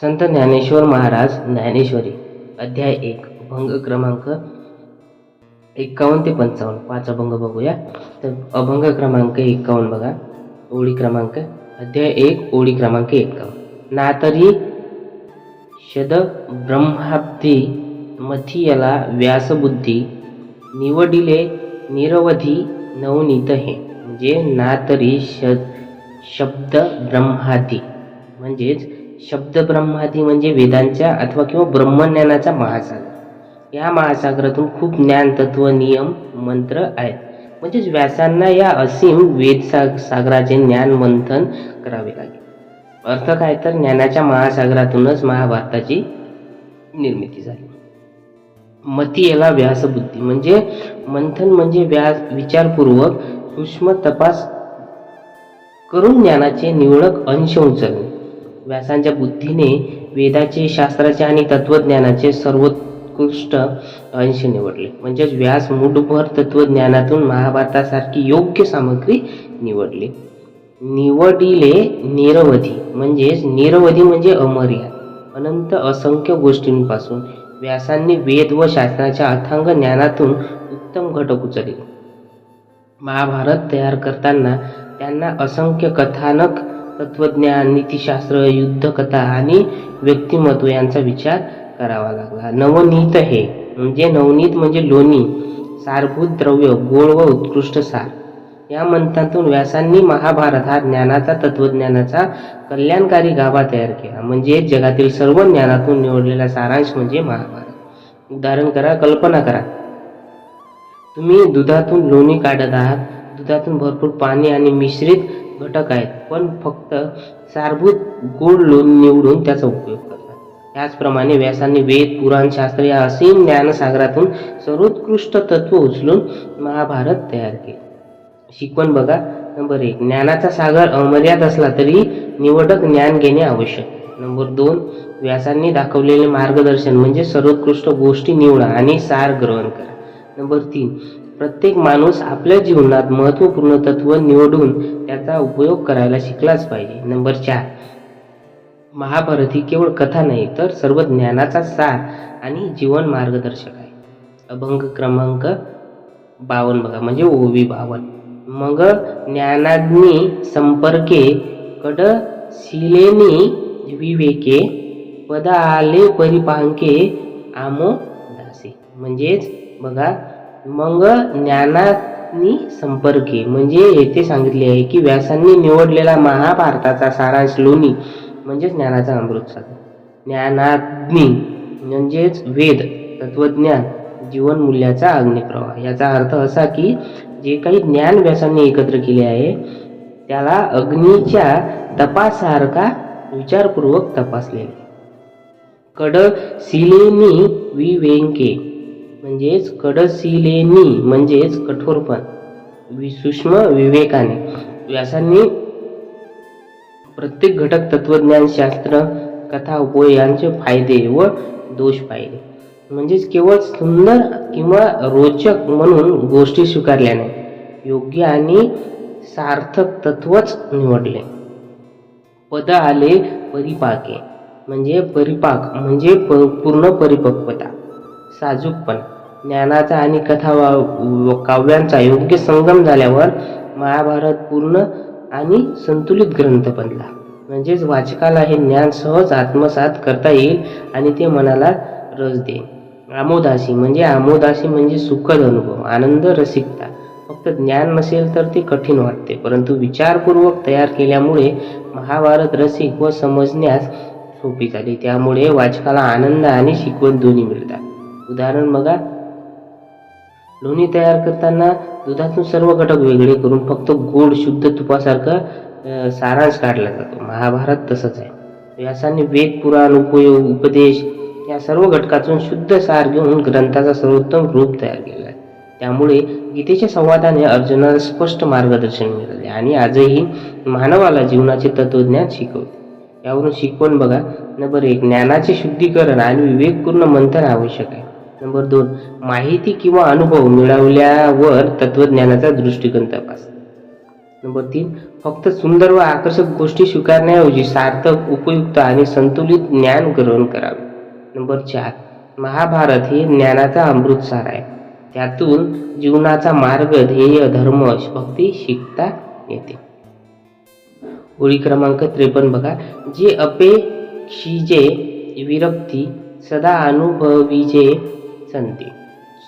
संत ज्ञानेश्वर महाराज ज्ञानेश्वरी अध्याय एक अभंग क्रमांक एक्कावन्न ते पंचावन्न. पाच अभंग बघूया. तर अभंग क्रमांक एक्कावन्न बघा. ओळी क्रमांक अध्याय एक ओळी क्रमांक एक्कावन्न नातरी शद ब्रह्माब्दी मथियला व्यासबुद्धी निवडिले निरवधी नवनीत हे. म्हणजे नातरी श शब्द ब्रह्मादी. म्हणजेच शब्द ब्रह्मादी म्हणजे वेदांच्या अथवा किंवा ब्रह्मज्ञानाचा महासागर. या महासागरातून खूप ज्ञान तत्व नियम मंत्र आहेत. म्हणजेच व्यासांना या असीम वेद साग सागराचे ज्ञान मंथन करावे लागेल. अर्थ काय तर ज्ञानाच्या महासागरातूनच महाभारताची निर्मिती झाली. मती याला व्यासबुद्धी. म्हणजे मंथन म्हणजे व्यास विचारपूर्वक सूक्ष्म तपास करून ज्ञानाचे निवडक अंश उचलणे. व्यासांच्या बुद्धीने वेदाचे शास्त्राचे आणि तत्वज्ञानाचे सर्वोत्कृष्ट अंश निवडले. म्हणजेच व्यास मूठभर तत्वज्ञानातून महाभारतासारखी योग्य सामग्री निवडली. निवडिले निरवधी म्हणजेच निरवधी म्हणजे अमर्याद अनंत असंख्य गोष्टींपासून. व्यासांनी वेद व शास्त्राच्या अथांग ज्ञानातून उत्तम घटक उचलले. महाभारत तयार करताना त्यांना असंख्य कथानक तत्वज्ञान नीतिशास्त्र युद्धकथा आणि व्यक्तिमत्व यांचा विचार करावा लागला. नवनीत हे म्हणजे नवनीत म्हणजे लोणी सारभूत द्रव्य गोड व उत्कृष्ट सार. या मंथातून व्यासांनी महाभारत हा ज्ञानाचा तत्वज्ञानाचा कल्याणकारी गाभा तयार केला. म्हणजे जगातील सर्व ज्ञानातून निवडलेला सारांश म्हणजे महाभारत. उदाहरण करा कल्पना करा. तुम्ही दुधातून लोणी काढत आहात. दुधातून भरपूर पाणी आणि मिश्रित घटक आहेत. पण फक्त सारभूत गोड लोन निवडून त्याचा उपयोग करतात. त्याचप्रमाणे व्यासांनी वेद पुराण शास्त्र या असीम ज्ञानसागरातून सर्वोत्कृष्ट तत्व उचलून महाभारत तयार केले. शिकवण बघा. नंबर एक ज्ञानाचा सागर अमर्याद असला तरी निवडक ज्ञान घेणे आवश्यक. नंबर दोन व्यासांनी दाखवलेले मार्गदर्शन म्हणजे सर्वोत्कृष्ट गोष्टी निवडा आणि सार ग्रहण करा. नंबर तीन प्रत्येक माणूस आपल्या जीवनात महत्त्वपूर्ण तत्व निवडून त्याचा उपयोग करायला शिकलाच पाहिजे. नंबर चार. महाभारत ही केवळ कथा नाही तर सर्व ज्ञानाचा सार आणि जीवन मार्गदर्शक आहे. अभंग क्रमांक बावन्न बघा म्हणजे ओवी बावन्न. मग ज्ञानाग्नी संपर्के कड शिलेनी विवेके पद आले परिपांके आमो दासे. म्हणजेच बघा मग ज्ञानानी संपर्के म्हणजे येथे सांगितले आहे की व्यासांनी निवडलेला महाभारताचा सारांश लोणी म्हणजेच ज्ञानाचा अमृत सागर. ज्ञानाग्नी म्हणजेच वेद तत्वज्ञान जीवन मूल्याचा अग्निप्रवाह. याचा अर्थ असा की जे काही ज्ञान व्यासांनी एकत्र केले आहे त्याला अग्नीच्या तपासारखा विचारपूर्वक तपासलेले. कड सिलेनी विवेंके म्हणजेच कडसिलेनी म्हणजेच कठोरपण वि सूक्ष्म विवेकाने. व्यासांनी प्रत्येक घटक तत्वज्ञान शास्त्र कथा उपयोग यांचे फायदे व दोष पाहिले. म्हणजेच केवळ सुंदर किंवा रोचक म्हणून गोष्टी स्वीकारल्या नाही योग्य आणि सार्थक तत्वच निवडले. पद आले परिपाके. म्हणजे परिपाक म्हणजे प पूर्ण परिपक्वता. साजूकपणा. ज्ञानाचा आणि कथा वा- काव्यांचा योग्य संगम झाल्यावर महाभारत पूर्ण आणि संतुलित ग्रंथ बनला. म्हणजेच वाचकाला हे ज्ञान सहज आत्मसात करता येईल आणि ते मनाला रस देईल. आमोदासी म्हणजे आमोदासी म्हणजे सुखद अनुभव आनंद रसिकता. फक्त ज्ञान नसेल तर ते कठीण वाटते परंतु विचारपूर्वक तयार केल्यामुळे महाभारत रसिक व समजण्यास सोपी झाली. त्यामुळे वाचकाला आनंद आणि शिकवण दोन्ही मिळतात. उदाहरण बघा. लोणी तयार करताना दुधातून सर्व घटक वेगळे करून फक्त गोड शुद्ध तुपासारखा सारांश काढला जातो. महाभारत तसंच आहे. व्यासाने वेद पुराण उपयोग उपदेश या सर्व घटकातून शुद्ध सार घेऊन ग्रंथाचा सर्वोत्तम रूप तयार केला आहे. त्यामुळे गीतेच्या संवादाने अर्जुनाला स्पष्ट मार्गदर्शन मिळाले आणि आजही मानवाला जीवनाचे तत्वज्ञान शिकवते. यावरून शिकवण बघा. नंबर एक ज्ञानाचे शुद्धीकरण आणि विवेकपूर्ण मंथन आवश्यक आहे. नंबर दोन माहिती किंवा अनुभव मिळवल्यावर तत्वज्ञानाचा दृष्टिकोन तपास. नंबर तीन फक्त सुंदर व आकर्षक गोष्टी स्वीकारण्याऐवजी सार्थक उपयुक्त आणि संतुलित ज्ञान ग्रहण करावे. नंबर चार महाभारत हे ज्ञानाचा अमृतसार आहे. त्यातून जीवनाचा मार्ग ध्येय धर्म भक्ती शिकता येते. ओळी क्रमांक त्रेपन्न बघा. जे अपेक्षिजे विरक्ती सदा अनुभवीजे संती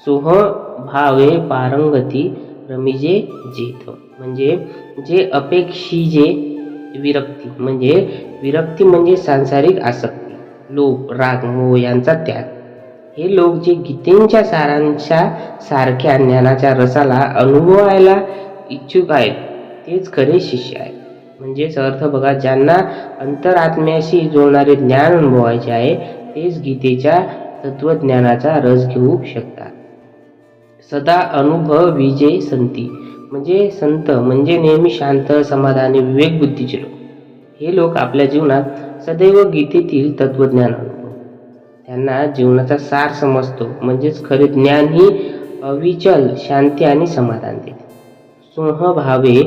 सोह भावे पारंगती रमिजे जेथ म्हणजे जे अपेक्षिजे विरक्ती. म्हणजे विरक्ती म्हणजे सांसारिक आसक्ती. लोभ राग मोह यांचा त्याग. हे लोक जे गीतेंच्या सारांच्या सारख्या ज्ञानाच्या रसाला अनुभवायला इच्छुक आहेत तेच खरे शिष्य आहेत. म्हणजेच अर्थ बघा ज्यांना अंतरात्म्याशी जोडणारे ज्ञान अनुभवायचे आहे तेच गीतेच्या तत्वज्ञानाचा रस घेऊ शकतात. सदा अनुभव विजय संती म्हणजे संत म्हणजे नेहमी शांत समाधानी विवेक बुद्धीचे लोक. हे लोक आपल्या जीवनात सदैव गीतेतील तत्वज्ञान अनुभव त्यांना जीवनाचा सार समजतो म्हणजेच खरे ज्ञान ही अविचल शांती आणि समाधान देते. सोहभावे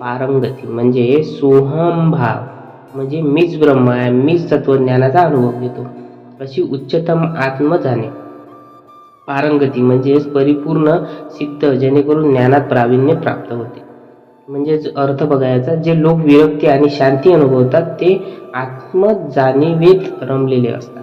पारंगती म्हणजे सोहमभाव म्हणजे मीच ब्रह्म आहे मीच तत्वज्ञानाचा अनुभव घेतो. अशी उच्चतम आत्म जाणे. पारंगती म्हणजेच परिपूर्ण सिद्ध जेणेकरून ज्ञानात प्रावीण्य प्राप्त होते. म्हणजेच अर्थ बघायचा जे लोक विरक्ती आणि शांती अनुभवतात ते आत्मजाणीवेत रमलेले असतात.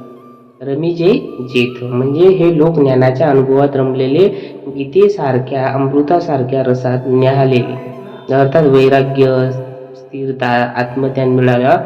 रमीजे जेथ म्हणजे हे लोक ज्ञानाच्या अनुभवात रमलेले गीतेसारख्या अमृतासारख्या रसात न्याहलेले. अर्थात वैराग्य स्थिरता आत्मज्ञान मिळाल्या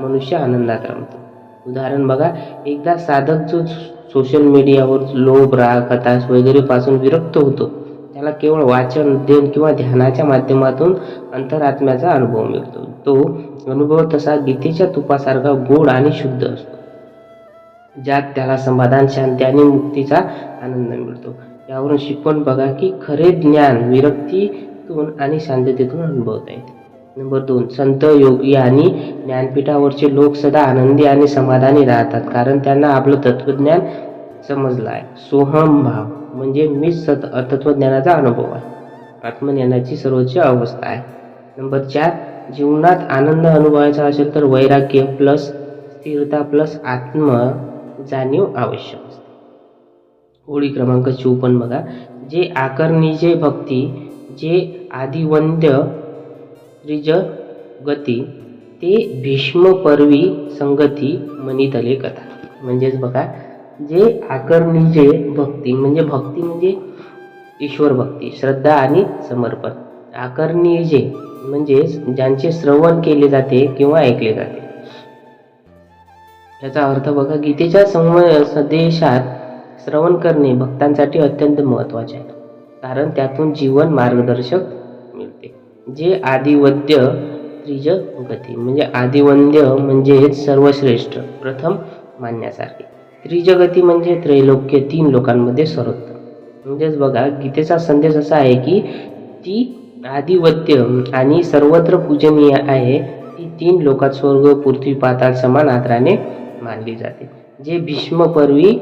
मनुष्य आनंदात रमतो. उदाहरण बघा एकदा साधक जो सोशल मीडियावर लोभ राग हताश वगैरे पासून विरक्त होतो. त्याला केवळ वाचन अध्ययन किंवा ध्यानाच्या माध्यमातून अंतरात्म्याचा अनुभव मिळतो. तो अनुभव तसा गीतेच्या तुपासारखा गोड आणि शुद्ध असतो ज्यात त्याला समाधान शांती आणि मुक्तीचा आनंद मिळतो. यावरून शिकवण बघा की खरे ज्ञान विरक्तीतून आणि शांततेतून अनुभवता येते. नंबर दोन संत योगी आणि ज्ञानपीठावरचे लोक सदा आनंदी आणि समाधानी राहतात कारण त्यांना आपलं तत्वज्ञान समजलं आहे. सोहम भाव म्हणजे मी सत तत्वज्ञानाचा अनुभव आहे. आत्मज्ञानाची सर्वोच्च अवस्था आहे. नंबर चार जीवनात आनंद अनुभवायचा असेल तर वैराग्य प्लस स्थिरता प्लस आत्म जाणीव आवश्यक असते. ओळी क्रमांक चौपन्न बघा. जे आकरणीचे भक्ती जे आदिवंद्य त्रिज गती ते भीष्म पर्वी संगती म्हणितले कथा. म्हणजेच बघा जे आकर्णीचे भक्ती म्हणजे भक्ती म्हणजे ईश्वर भक्ती श्रद्धा आणि समर्पण. आकर्णीजे म्हणजेच ज्यांचे श्रवण केले जाते किंवा ऐकले जाते. याचा अर्थ बघा गीतेच्या संव संदेशात श्रवण करणे भक्तांसाठी अत्यंत महत्त्वाचे आहे. कारण त्यातून जीवन मार्गदर्शक जे आदिवद्य त्रिज गती म्हणजे आदिवंद्य म्हणजे सर्वश्रेष्ठ प्रथम मानण्यासारखे. त्रिजगती म्हणजे त्रैलोक्य तीन लोकांमध्ये सर्वोत्तम. म्हणजेच बघा गीतेचा संदेश असा आहे की ती आदिवत्य आणि सर्वत्र पूजनीय आहे ती तीन लोकात स्वर्ग पृथ्वी पाताळ समान आदराने मानली जाते. जे भीष्मपर्वी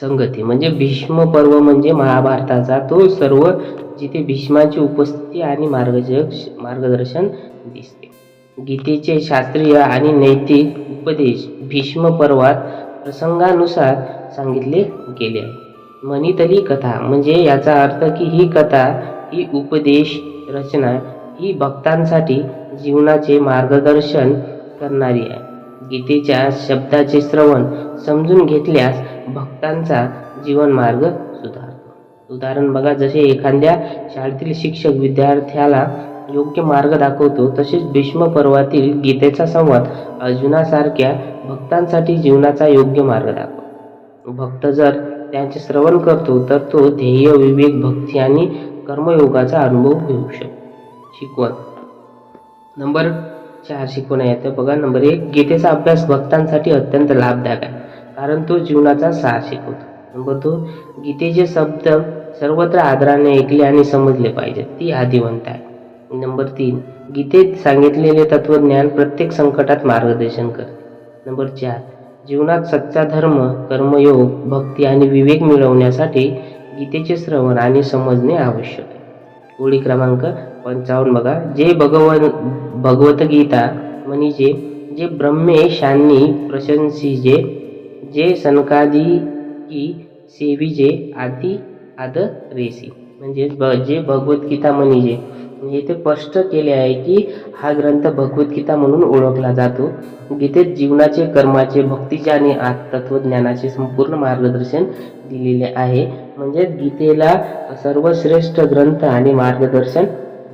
संगती. म्हणजे भीष्म पर्व म्हणजे महाभारताचा तो सर्व जिथे भीष्माची उपस्थिती आणि मार्गदर्शक मार्गदर्शन दिसते. गीतेचे शास्त्रीय आणि नैतिक उपदेश भीष्म पर्वात प्रसंगानुसार सांगितले गेले. मणितली कथा म्हणजे याचा अर्थ की ही कथा ही उपदेश रचना ही भक्तांसाठी जीवनाचे मार्गदर्शन करणारी आहे. गीतेच्या शब्दाचे श्रवण समजून घेतल्यास भक्तांचा जीवन मार्ग सुधारतो. उदाहरण बघा जसे एखाद्या शाळेतील शिक्षक विद्यार्थ्याला योग्य मार्ग दाखवतो तसेच भीष्म पर्वातील गीतेचा संवाद अर्जुनासारख्या भक्तांसाठी जीवनाचा योग्य मार्ग दाखवतो. भक्त जर त्यांचे श्रवण करतो तर तो ध्येय विवेक भक्ती आणि कर्मयोगाचा अनुभव घेऊ शकतो. शिकवण. नंबर चार शिकवण येतं. बघा नंबर एक गीतेचा अभ्यास भक्तांसाठी अत्यंत लाभदायक आहे. कारण तो जीवनाचा सार शिकवतो नंबर दोन गीतेचे शब्द सर्वत्र आदराने ऐकले आणि समजले पाहिजेत ती आदिवंत आहे. नंबर तीन गीतेत सांगितलेले तत्वज्ञान प्रत्येक संकटात मार्गदर्शन करते. नंबर चार जीवनात सच्चा धर्म कर्मयोग भक्ती आणि विवेक मिळवण्यासाठी गीतेचे श्रवण आणि समजणे आवश्यक आहे. ओळी क्रमांक पंचावन्न बघा. जे भगवन भगवद्गीता म्हणजे जे ब्रह्मेशांनी प्रशंसी जे जे सनकादी की सेविजे आदी आद रेसी म्हणजे ब जे भगवद्गीता म्हणजे म्हणजे इथे स्पष्ट केले आहे की हा ग्रंथ भगवद्गीता म्हणून ओळखला जातो. गीतेत जीवनाचे कर्माचे भक्तीचे आणि आत्मतत्वज्ञानाचे संपूर्ण मार्गदर्शन दिलेले आहे. म्हणजे गीतेला सर्वश्रेष्ठ ग्रंथ आणि मार्गदर्शन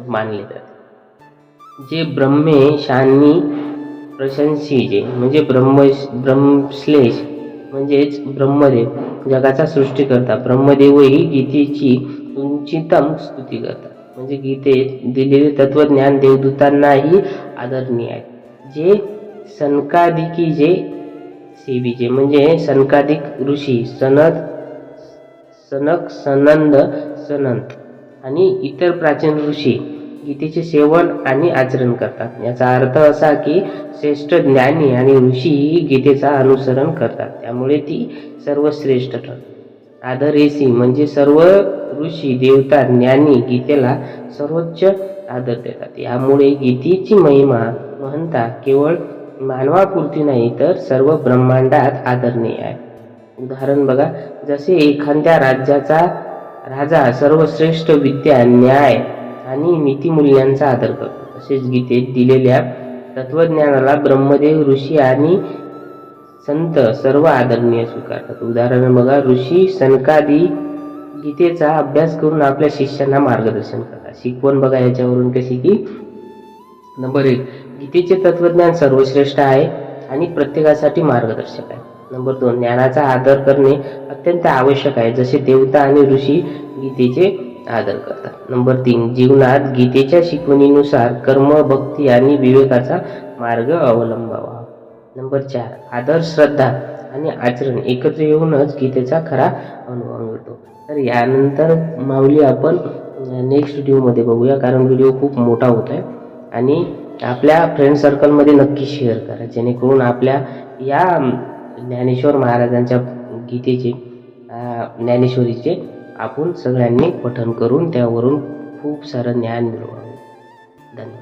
मानले जाते. जे ब्रह्मे शांनी प्रशंसीजे. म्हणजे ब्रह्म ब्रह्मश्लेष. म्हणजेच ब्रह्मदेव जगाचा सृष्टीकर्ता. ब्रह्मदेवही गीतेची उंचितम स्तुती करतात म्हणजे गीतेत दिलेले तत्वज्ञान देवदूतांनाही आदरणीय आहे. जे सनकादिकी जे सेवीचे म्हणजे सनकादिक ऋषी सनद सनक सनंद सनंत आणि इतर प्राचीन ऋषी गीतेचे सेवन आणि आचरण करतात. याचा अर्थ असा की श्रेष्ठ ज्ञानी आणि ऋषी गीतेचा अनुसरण करतात. त्यामुळे ती सर्वश्रेष्ठ ठरते आदरेसी म्हणजे सर्व ऋषी देवता ज्ञानी गीतेला सर्वोच्च आदर देतात. यामुळे गीतेची महिमा महंता केवळ मानवापुरती नाही तर सर्व ब्रह्मांडात आदरणीय आहे. उदाहरण बघा जसे एखाद्या राज्याचा राजा सर्वश्रेष्ठ विद्या न्याय आणि नीतिमूल्यांचा आदर करतो तसेच गीतेत दिलेल्या तत्वज्ञानाला ब्रह्मदेव ऋषी आणि संत सर्व आदरणीय स्वीकारतात. उदाहरण बघा ऋषी सनकादी गीतेचा अभ्यास करून आपल्या शिष्यांना मार्गदर्शन करतात. शिकवण बघा याच्यावरून कशी की नंबर एक गीतेचे तत्वज्ञान सर्वश्रेष्ठ आहे आणि प्रत्येकासाठी मार्गदर्शक आहे. नंबर दोन ज्ञानाचा आदर करणे अत्यंत आवश्यक आहे. जसे देवता आणि ऋषी गीतेचे आदर करतात. नंबर तीन जीवनात गीतेच्या शिकवणीनुसार कर्म भक्ती आणि विवेकाचा मार्ग अवलंबावा. नंबर चार आदर श्रद्धा आणि आचरण एकत्र येऊनच गीतेचा खरा अनुभव मिळतो. तर यानंतर माऊली आपण नेक्स्ट व्हिडिओमध्ये बघूया कारण व्हिडिओ खूप मोठा होत आहे आणि आपल्या फ्रेंड सर्कलमध्ये नक्की शेअर करा जेणेकरून आपल्या या ज्ञानेश्वर महाराजांच्या गीतेचे ज्ञानेश्वरीचे आपण सगळ्यांनी पठण करून त्यावरून खूप सारं ज्ञान मिळवावं. धन्यवाद.